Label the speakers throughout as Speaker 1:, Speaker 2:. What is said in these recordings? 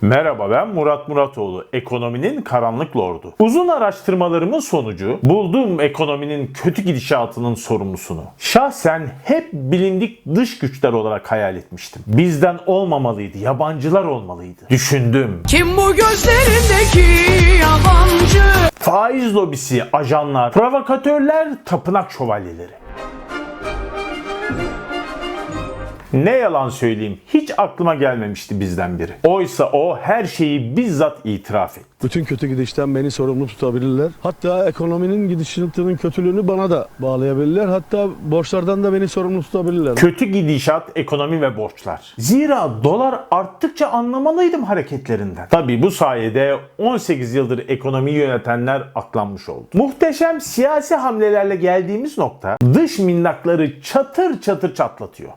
Speaker 1: Merhaba ben Murat Muratoğlu, ekonominin karanlık lordu. Uzun araştırmalarımın sonucu bulduğum ekonominin kötü gidişatının sorumlusunu şahsen hep bilindik dış güçler olarak hayal etmiştim. Bizden olmamalıydı, yabancılar olmalıydı. Düşündüm.
Speaker 2: Kim bu gözlerindeki yabancı?
Speaker 1: Faiz lobisi, ajanlar, provokatörler, tapınak şövalyeleri. Ne yalan söyleyeyim hiç aklıma gelmemişti bizden biri. Oysa o her şeyi bizzat itiraf etti.
Speaker 3: Bütün kötü gidişten beni sorumlu tutabilirler. Hatta ekonominin gidişatının kötülüğünü bana da bağlayabilirler. Hatta borçlardan da beni sorumlu tutabilirler.
Speaker 1: Kötü gidişat, ekonomi ve borçlar. Zira dolar arttıkça anlamalıydım hareketlerinden. Tabi bu sayede 18 yıldır ekonomiyi yönetenler aklanmış oldu. Muhteşem siyasi hamlelerle geldiğimiz nokta dış minnakları çatır çatır çatlatıyor.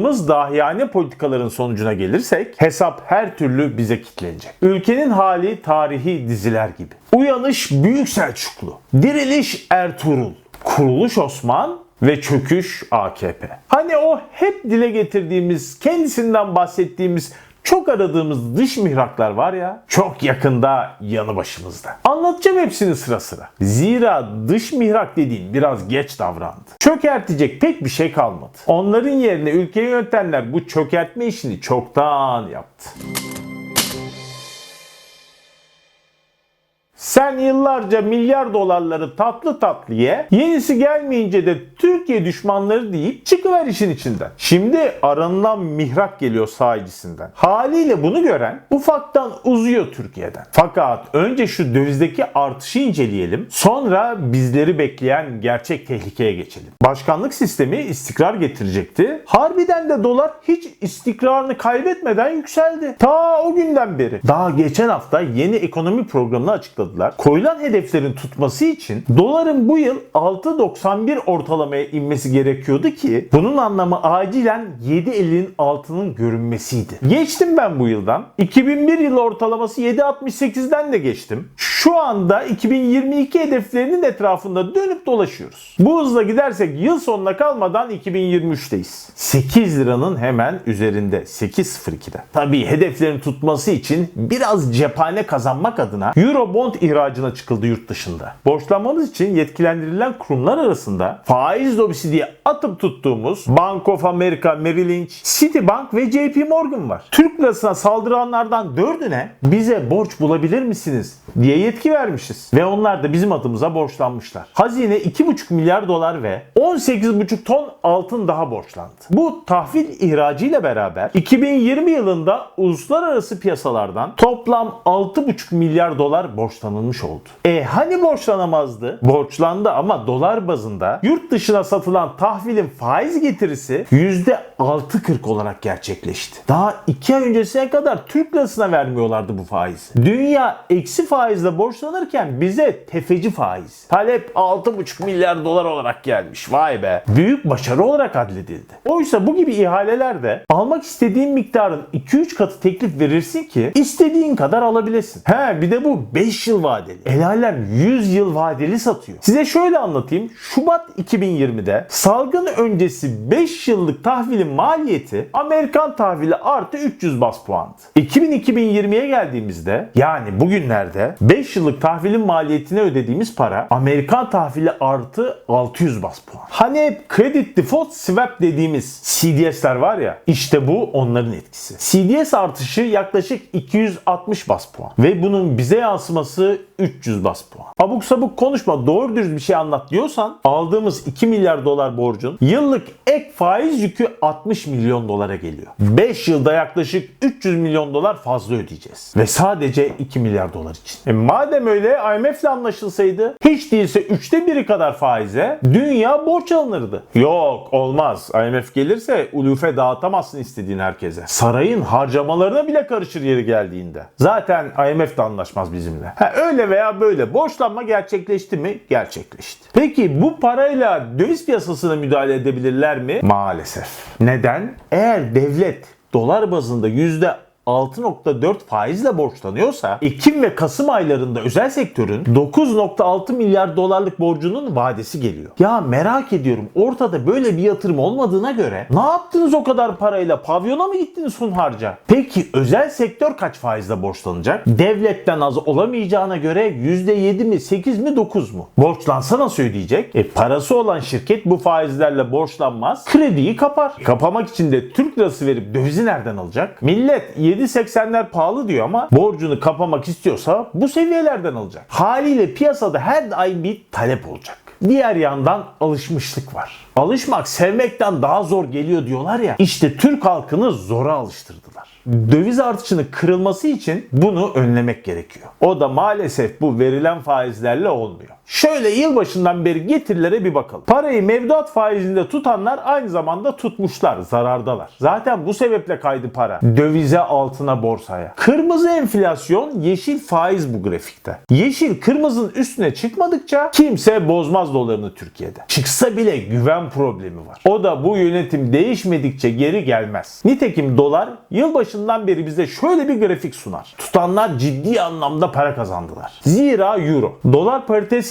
Speaker 1: Uyguladığımız dahiyane politikaların sonucuna gelirsek hesap her türlü bize kitlenecek. Ülkenin hali tarihi diziler gibi. Uyanış Büyük Selçuklu, diriliş Ertuğrul, kuruluş Osman, ve çöküş AKP. Hani o hep dile getirdiğimiz, kendisinden bahsettiğimiz çok aradığımız dış mihraklar var ya çok yakında yanı başımızda. Anlatacağım hepsini sıra sıra. Zira dış mihrak dediğin biraz geç davrandı. Çökertecek pek bir şey kalmadı. Onların yerine ülkeyi yönetenler bu çökertme işini çoktan yaptı. Sen yıllarca milyar dolarları tatlı tatlı ye, yenisi gelmeyince de Türkiye düşmanları deyip çıkıver işin içinden. Şimdi aranılan mihrak geliyor sahicisinden. Haliyle bunu gören ufaktan uzuyor Türkiye'den. Fakat önce şu dövizdeki artışı inceleyelim. Sonra bizleri bekleyen gerçek tehlikeye geçelim. Başkanlık sistemi istikrar getirecekti. Harbiden de dolar hiç istikrarını kaybetmeden yükseldi. Ta o günden beri. Daha geçen hafta yeni ekonomi programını açıkladılar. Koyulan hedeflerin tutması için doların bu yıl 6.91 ortalamaya inmesi gerekiyordu ki bunun anlamı acilen 7.50'nin altının görünmesiydi. Geçtim ben bu yıldan. 2001 yılı ortalaması 7.68'den de geçtim. Şu anda 2022 hedeflerinin etrafında dönüp dolaşıyoruz. Bu hızla gidersek yıl sonuna kalmadan 2023'teyiz. 8 liranın hemen üzerinde 8.02'de. Tabii hedeflerin tutması için biraz cephane kazanmak adına Eurobond ihracına çıkıldı yurt dışında. Borçlanmamız için yetkilendirilen kurumlar arasında faiz lobisi diye atıp tuttuğumuz Bank of America, Merrill Lynch, Citibank ve JP Morgan var. Türk lirasına saldıranlardan dördüne bize borç bulabilir misiniz diye yetki vermişiz. Ve onlar da bizim adımıza borçlanmışlar. Hazine 2,5 milyar dolar ve 18,5 ton altın daha borçlandı. Bu tahvil ihracıyla beraber 2020 yılında uluslararası piyasalardan toplam 6,5 milyar dolar borçlanılmış oldu. E hani borçlanamazdı? Borçlandı ama dolar bazında yurt dışına satılan tahvilin faiz getirisi %6.40 olarak gerçekleşti. Daha 2 ay öncesine kadar Türk lirasına vermiyorlardı bu faizi. Dünya eksi faizle borçlanırken bize tefeci faiz. Talep 6,5 milyar dolar olarak gelmiş. Vay be. Büyük başarı olarak adledildi. Oysa bu gibi ihalelerde almak istediğin miktarın 2-3 katı teklif verirsin ki istediğin kadar alabilesin. He bir de bu 5 yıl vadeli. El alem 100 yıl vadeli satıyor. Size şöyle anlatayım. Şubat 2020'de salgın öncesi 5 yıllık tahvilin maliyeti Amerikan tahvili artı 300 bas puandı. 2000-2020'ye geldiğimizde yani bugünlerde 5 yıllık tahvilin maliyetine ödediğimiz para Amerikan tahvili artı 600 bas puan. Hani hep credit default swap dediğimiz CDS'ler var ya işte bu onların etkisi. CDS artışı yaklaşık 260 bas puan ve bunun bize yansıması 300 bas puan. Abuk sabuk konuşma doğru dürüst bir şey anlat diyorsan aldığımız 2 milyar dolar borcun yıllık ek faiz yükü 60 milyon dolara geliyor. 5 yılda yaklaşık 300 milyon dolar fazla ödeyeceğiz. Ve sadece 2 milyar dolar için. E madem öyle IMF ile anlaşılsaydı hiç değilse 3'te biri kadar faize dünya borç alınırdı. Yok olmaz. IMF gelirse ulufe dağıtamazsın istediğin herkese. Sarayın harcamalarına bile karışır yeri geldiğinde. Zaten IMF de anlaşmaz bizimle. Ha, öyle veya böyle borçlanma gerçekleşti mi? Gerçekleşti. Peki bu parayla döviz piyasasına müdahale edebilirler mi? Maalesef. Neden? Eğer devlet dolar bazında 6.4 faizle borçlanıyorsa Ekim ve Kasım aylarında özel sektörün 9.6 milyar dolarlık borcunun vadesi geliyor. Ya merak ediyorum ortada böyle bir yatırım olmadığına göre ne yaptınız o kadar parayla pavyona mı gittiniz hunharca? Peki özel sektör kaç faizle borçlanacak? Devletten az olamayacağına göre %7 mi 8 mi 9 mu? Borçlansa nasıl ödeyecek? E parası olan şirket bu faizlerle borçlanmaz krediyi kapar. Kapamak için de Türk lirası verip dövizi nereden alacak? Millet 7.80'ler pahalı diyor ama borcunu kapamak istiyorsa bu seviyelerden alacak. Haliyle piyasada her daim bir talep olacak. Diğer yandan alışmışlık var. Alışmak sevmekten daha zor geliyor diyorlar ya. İşte Türk halkını zora alıştırdılar. Döviz artışının kırılması için bunu önlemek gerekiyor. O da maalesef bu verilen faizlerle olmuyor. Şöyle yılbaşından beri getirilere bir bakalım. Parayı mevduat faizinde tutanlar aynı zamanda tutmuşlar, zarardalar. Zaten bu sebeple kaydı para. Dövize, altına, borsaya. Kırmızı enflasyon, yeşil faiz bu grafikte. Yeşil kırmızının üstüne çıkmadıkça kimse bozmaz dolarını Türkiye'de. Çıksa bile güven problemi var. O da bu yönetim değişmedikçe geri gelmez. Nitekim dolar yılbaşından beri bize şöyle bir grafik sunar. Tutanlar ciddi anlamda para kazandılar. Zira euro dolar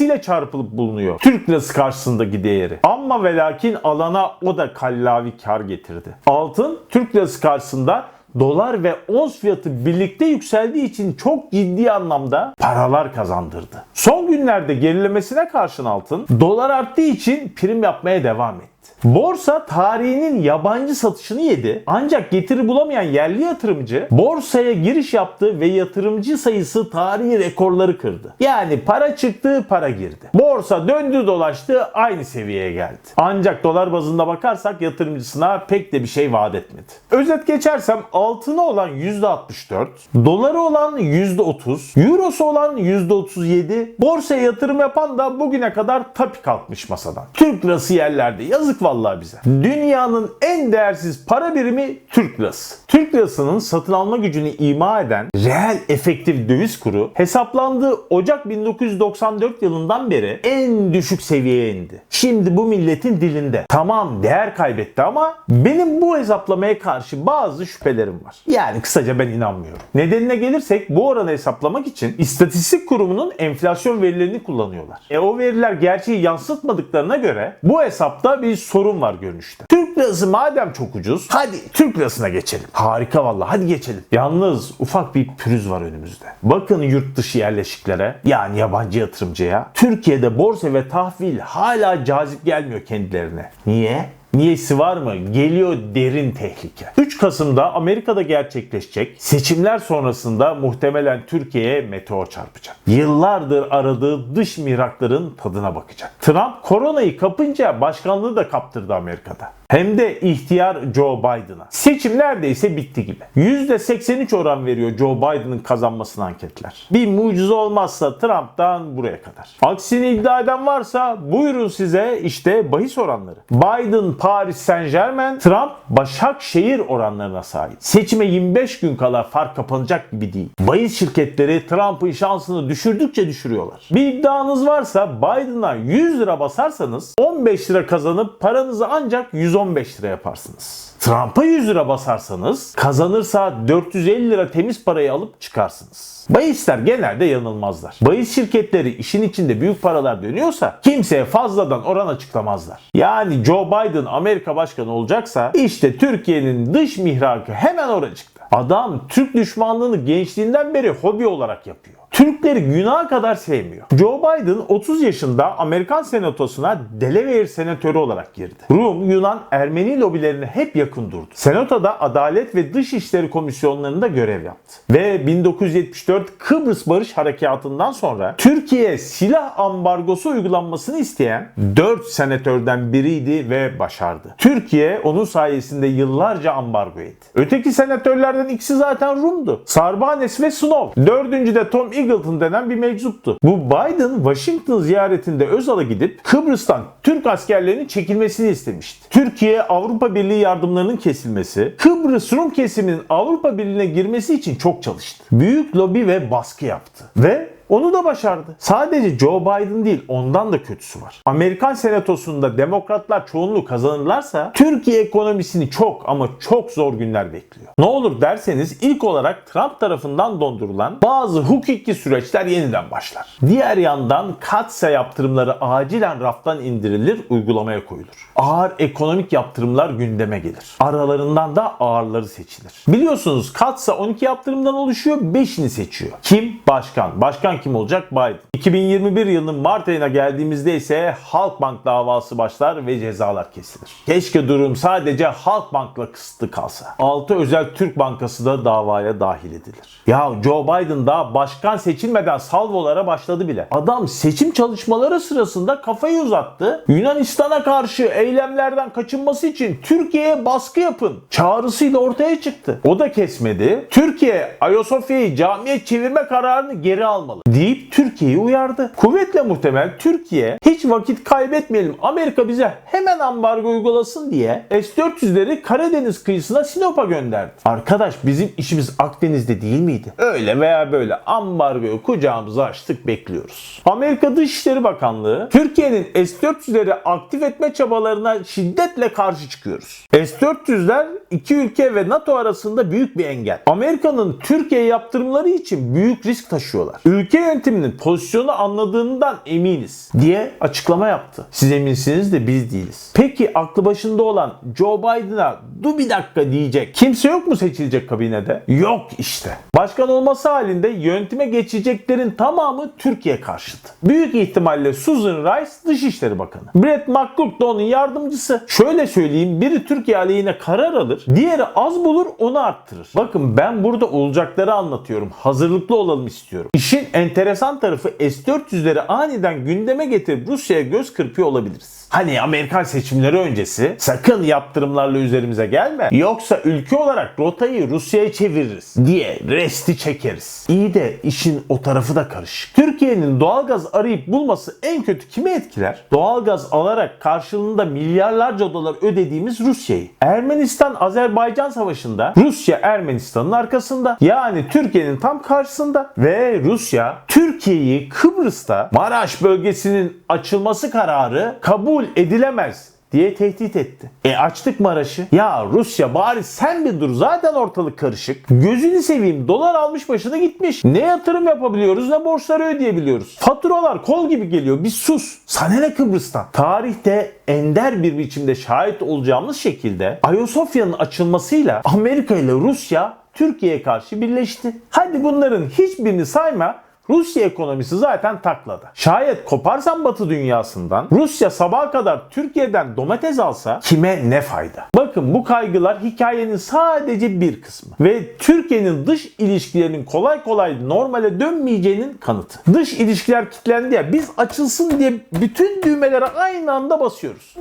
Speaker 1: paritesiyle çarpılıp bulunuyor. Türk lirası karşısındaki değeri. Ama ve lakin alana o da kallavi kar getirdi. Altın Türk lirası karşısında dolar ve ons fiyatı birlikte yükseldiği için çok ciddi anlamda paralar kazandırdı. Son günlerde gerilemesine karşın altın dolar arttığı için prim yapmaya devam etti. Borsa tarihinin yabancı satışını yedi. Ancak getiri bulamayan yerli yatırımcı borsaya giriş yaptı ve yatırımcı sayısı tarihi rekorları kırdı. Yani para çıktı, para girdi. Borsa döndü dolaştı aynı seviyeye geldi. Ancak dolar bazında bakarsak yatırımcısına pek de bir şey vaat etmedi. Özet geçersem altını olan %64, doları olan %30, eurosu olan %37, borsaya yatırım yapan da bugüne kadar tapik kalkmış masadan. Türk lirası yerlerde yazık vallahi bize. Dünyanın en değersiz para birimi Türk lirası. Türk lirasının satın alma gücünü ima eden reel efektif döviz kuru hesaplandığı Ocak 1994 yılından beri en düşük seviyeye indi. Şimdi bu milletin dilinde. Tamam değer kaybetti ama benim bu hesaplamaya karşı bazı şüphelerim var. Yani kısaca ben inanmıyorum. Nedenine gelirsek bu oranı hesaplamak için istatistik kurumunun enflasyon verilerini kullanıyorlar. E o veriler gerçeği yansıtmadıklarına göre bu hesapta bir sorun var görünüşte. Türk lirası madem çok ucuz hadi Türk lirasına geçelim. Harika valla hadi geçelim. Yalnız ufak bir pürüz var önümüzde. Bakın yurt dışı yerleşiklere yani yabancı yatırımcıya Türkiye'de borsa ve tahvil hala cazip gelmiyor kendilerine. Niye? Niyesi var mı? Geliyor derin tehlike. 3 Kasım'da Amerika'da gerçekleşecek seçimler sonrasında muhtemelen Türkiye'ye meteor çarpacak. Yıllardır aradığı dış mihrakların tadına bakacak. Trump koronayı kapınca başkanlığı da kaptırdı Amerika'da. Hem de ihtiyar Joe Biden'a. Seçim neredeyse bitti gibi. %83 oran veriyor Joe Biden'ın kazanmasına anketler. Bir mucize olmazsa Trump'tan buraya kadar. Aksini iddia eden varsa buyurun size işte bahis oranları. Biden Paris Saint Germain, Trump Başakşehir oranlarına sahip. Seçime 25 gün kala fark kapanacak gibi değil. Bahis şirketleri Trump'ın şansını düşürdükçe düşürüyorlar. Bir iddianız varsa Biden'a 100 lira basarsanız 15 lira kazanıp paranızı ancak 115 lira yaparsınız. Trump'a 100 lira basarsanız kazanırsa 450 lira temiz parayı alıp çıkarsınız. Bahisler genelde yanılmazlar. Bahis şirketleri işin içinde büyük paralar dönüyorsa kimseye fazladan oran açıklamazlar. Yani Joe Biden Amerika başkanı olacaksa işte Türkiye'nin dış mihrakı hemen oracıkta. Adam Türk düşmanlığını gençliğinden beri hobi olarak yapıyor. Türkleri günaha kadar sevmiyor. Joe Biden 30 yaşında Amerikan Senatosu'na Delaware senatörü olarak girdi. Rum, Yunan, Ermeni lobilerine hep yakın durdu. Senatoda Adalet ve Dışişleri Komisyonlarında görev yaptı. Ve 1974 Kıbrıs Barış Harekatı'ndan sonra Türkiye silah ambargosu uygulanmasını isteyen 4 senatörden biriydi ve başardı. Türkiye onun sayesinde yıllarca ambargo yedi. Öteki senatörlerden ikisi zaten Rum'du. Sarbanes ve Snow. Dördüncü de Tom Eagleton denen bir meczuptu. Bu Biden Washington ziyaretinde Özal'a gidip Kıbrıs'tan Türk askerlerinin çekilmesini istemişti. Türkiye Avrupa Birliği yardımlarının kesilmesi, Kıbrıs Rum kesiminin Avrupa Birliği'ne girmesi için çok çalıştı. Büyük lobi ve baskı yaptı. Ve Onu da başardı. Sadece Joe Biden değil ondan da kötüsü var. Amerikan senatosunda demokratlar çoğunluğu kazanırlarsa Türkiye ekonomisini çok ama çok zor günler bekliyor. Ne olur derseniz ilk olarak Trump tarafından dondurulan bazı hukuki süreçler yeniden başlar. Diğer yandan katsa yaptırımları acilen raftan indirilir, uygulamaya koyulur. Ağır ekonomik yaptırımlar gündeme gelir. Aralarından da ağırları seçilir. Biliyorsunuz katsa 12 yaptırımdan oluşuyor, 5'ini seçiyor. Kim? Başkan. Başkan kim olacak? Biden. 2021 yılının Mart ayına geldiğimizde ise Halkbank davası başlar ve cezalar kesilir. Keşke durum sadece Halkbank'la kısıtlı kalsa. 6 özel Türk Bankası da davaya dahil edilir. Ya Joe Biden daha başkan seçilmeden salvolara başladı bile. Adam seçim çalışmaları sırasında kafayı uzattı. Yunanistan'a karşı eylemlerden kaçınması için Türkiye'ye baskı yapın çağrısıyla ortaya çıktı. O da kesmedi. Türkiye Ayasofya'yı camiye çevirme kararını geri almalı deyip Türkiye'yi uyardı. Kuvvetle muhtemel Türkiye hiç vakit kaybetmeyelim Amerika bize hemen ambargo uygulasın diye S-400'leri Karadeniz kıyısına Sinop'a gönderdi. Arkadaş bizim işimiz Akdeniz'de değil miydi? Öyle veya böyle ambargoyu kucağımıza açtık bekliyoruz. Amerika Dışişleri Bakanlığı Türkiye'nin S-400'leri aktif etme çabalarına şiddetle karşı çıkıyoruz. S-400'ler iki ülke ve NATO arasında büyük bir engel. Amerika'nın Türkiye yaptırımları için büyük risk taşıyorlar. Ülke yönetiminin pozisyonu anladığından eminiz diye açıklama yaptı. Siz eminsiniz de biz değiliz. Peki aklı başında olan Joe Biden'a dur bir dakika diyecek kimse yok mu seçilecek kabinede? Yok işte. Başkan olması halinde yönetime geçeceklerin tamamı Türkiye karşıtı. Büyük ihtimalle Susan Rice Dışişleri Bakanı. Brett McCook da onun yardımcısı. Şöyle söyleyeyim biri Türkiye aleyhine karar alır, diğeri az bulur onu arttırır. Bakın ben burada olacakları anlatıyorum. Hazırlıklı olalım istiyorum. İşin enteresan tarafı S-400'leri aniden gündeme getirip Rusya'ya göz kırpıyor olabiliriz. Hani Amerikan seçimleri öncesi sakın yaptırımlarla üzerimize gelme yoksa ülke olarak rotayı Rusya'ya çeviririz diye resti çekeriz. İyi de işin o tarafı da karışık. Türkiye'nin doğalgaz arayıp bulması en kötü kimi etkiler? Doğalgaz alarak karşılığında milyarlarca dolar ödediğimiz Rusya'yı. Ermenistan-Azerbaycan savaşında Rusya Ermenistan'ın arkasında. Yani Türkiye'nin tam karşısında ve Rusya Türkiye'yi Kıbrıs'ta Maraş bölgesinin açılması kararı kabul edilemez diye tehdit etti. E açtık Maraş'ı. Ya Rusya bari sen bir dur zaten ortalık karışık. Gözünü seveyim dolar almış başına gitmiş. Ne yatırım yapabiliyoruz ne borçları ödeyebiliyoruz. Faturalar kol gibi geliyor bir sus. Sana ne Kıbrıs'tan? Tarihte ender bir biçimde şahit olacağımız şekilde Ayasofya'nın açılmasıyla Amerika ile Rusya Türkiye'ye karşı birleşti. Hadi bunların hiçbirini sayma. Rusya ekonomisi zaten taklada. Şayet koparsan batı dünyasından Rusya sabaha kadar Türkiye'den domates alsa kime ne fayda? Bakın bu kaygılar hikayenin sadece bir kısmı. Ve Türkiye'nin dış ilişkilerinin kolay kolay normale dönmeyeceğinin kanıtı. Dış ilişkiler kilitlendi ya biz açılsın diye bütün düğmelere aynı anda basıyoruz.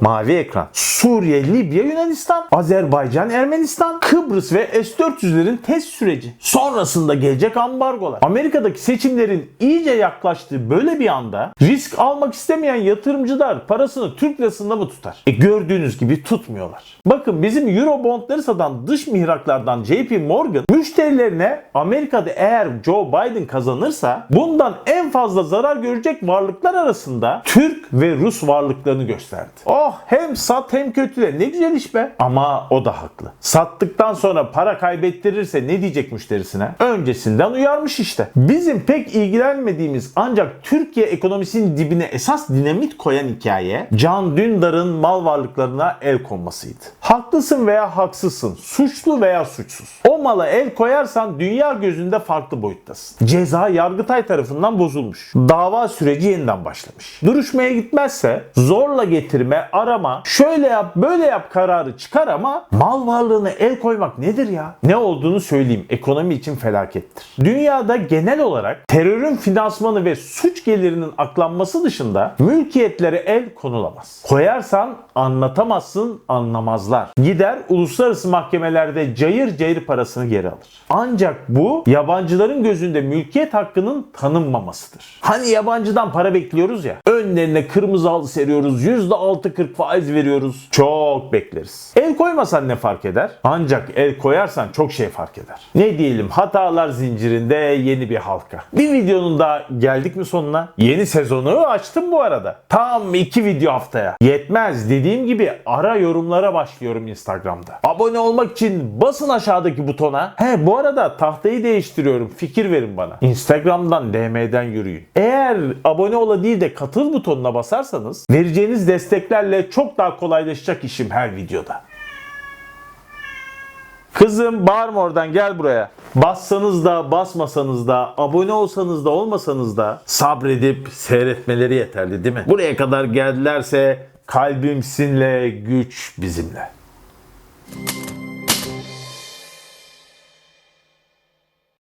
Speaker 1: Mavi ekran. Suriye, Libya, Yunanistan, Azerbaycan, Ermenistan, Kıbrıs ve S-400'lerin test süreci. Sonrasında gelecek ambargolar. Amerika'daki seçimlerin iyice yaklaştığı böyle bir anda risk almak istemeyen yatırımcılar parasını Türk lirasında mı tutar? E gördüğünüz gibi tutmuyorlar. Bakın bizim Eurobondları satan dış mihraklardan JP Morgan müşterilerine Amerika'da eğer Joe Biden kazanırsa bundan en fazla zarar görecek varlıklar arasında Türk ve Rus varlıklarını gösterdi. Oh hem sat hem kötüle ne güzel iş be. Ama o da haklı. Sattıktan sonra para kaybettirirse ne diyecek müşterisine? Öncesinden uyarmış işte. Bizim pek ilgilenmediğimiz ancak Türkiye ekonomisinin dibine esas dinamit koyan hikaye Can Dündar'ın mal varlıklarına el konmasıydı. Haklısın veya haksızsın, suçlu veya suçsuz. O mala el koyarsan dünya gözünde farklı boyuttasın. Ceza Yargıtay tarafından bozulmuş. Dava süreci yeniden başlamış. Duruşmaya gitmezse zorla getirme, arama, şöyle yap, böyle yap kararı çıkar ama mal varlığına el koymak nedir ya? Ne olduğunu söyleyeyim. Ekonomi için felakettir. Dünyada genel olarak terörün finansmanı ve suç gelirinin aklanması dışında mülkiyetlere el konulamaz. Koyarsan anlatamazsın, anlamazlar. Gider uluslararası mahkemelerde cayır cayır parasını geri alır. Ancak bu yabancıların gözünde mülkiyet hakkının tanınmamasıdır. Hani yabancıdan para bekliyoruz ya. Önlerine kırmızı halı seriyoruz. %6.40 aylık faiz veriyoruz. Çok bekleriz. El koymasan ne fark eder? Ancak el koyarsan çok şey fark eder. Ne diyelim hatalar zincirinde yeni bir halka. Bir videonun da geldik mi sonuna? Yeni sezonu açtım bu arada. Tam iki video haftaya. Yetmez dediğim gibi ara yorumlara başlıyorum Instagram'da. Abone olmak için basın aşağıdaki butona. He bu arada tahtayı değiştiriyorum. Fikir verin bana. Instagram'dan DM'den yürüyün. Eğer abone ola değil de katıl butonuna basarsanız vereceğiniz desteklerle çok daha kolaylaşacak işim her videoda. Kızım bağırma oradan gel buraya. Bassanız da basmasanız da abone olsanız da olmasanız da sabredip seyretmeleri yeterli değil mi? Buraya kadar geldilerse kalbimsinle güç bizimle.